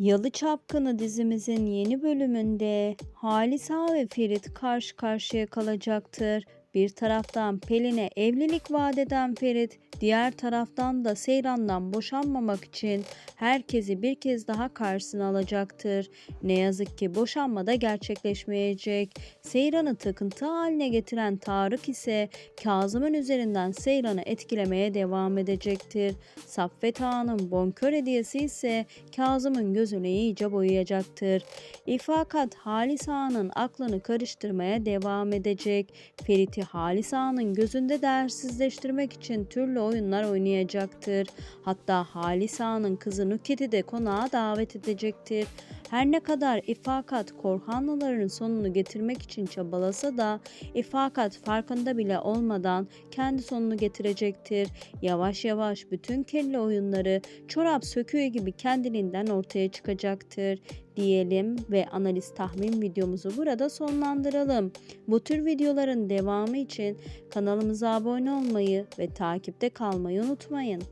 Yalı Çapkını dizimizin yeni bölümünde Halisa ve Ferit karşı karşıya kalacaktır. Bir taraftan Pelin'e evlilik vaat eden Ferit, diğer taraftan da Seyran'dan boşanmamak için herkesi bir kez daha karşısına alacaktır. Ne yazık ki boşanma da gerçekleşmeyecek. Seyran'ı takıntı haline getiren Tarık ise Kazım'ın üzerinden Seyran'ı etkilemeye devam edecektir. Saffet Ağa'nın bonkör hediyesi ise Kazım'ın gözünü iyice boyayacaktır. İfakat Halis Ağa'nın aklını karıştırmaya devam edecek. Ferit'i Halis Ağa'nın gözünde değersizleştirmek için türlü oyunlar oynayacaktır. Hatta Halis Ağa'nın kızı Nuket'i de konağa davet edecektir. Her ne kadar İfakat Korhanlıların sonunu getirmek için çabalasa da İfakat farkında bile olmadan kendi sonunu getirecektir. Yavaş yavaş bütün kelle oyunları çorap söküğü gibi kendiliğinden ortaya çıkacaktır diyelim ve analiz tahmin videomuzu burada sonlandıralım. Bu tür videoların devamı için kanalımıza abone olmayı ve takipte kalmayı unutmayın.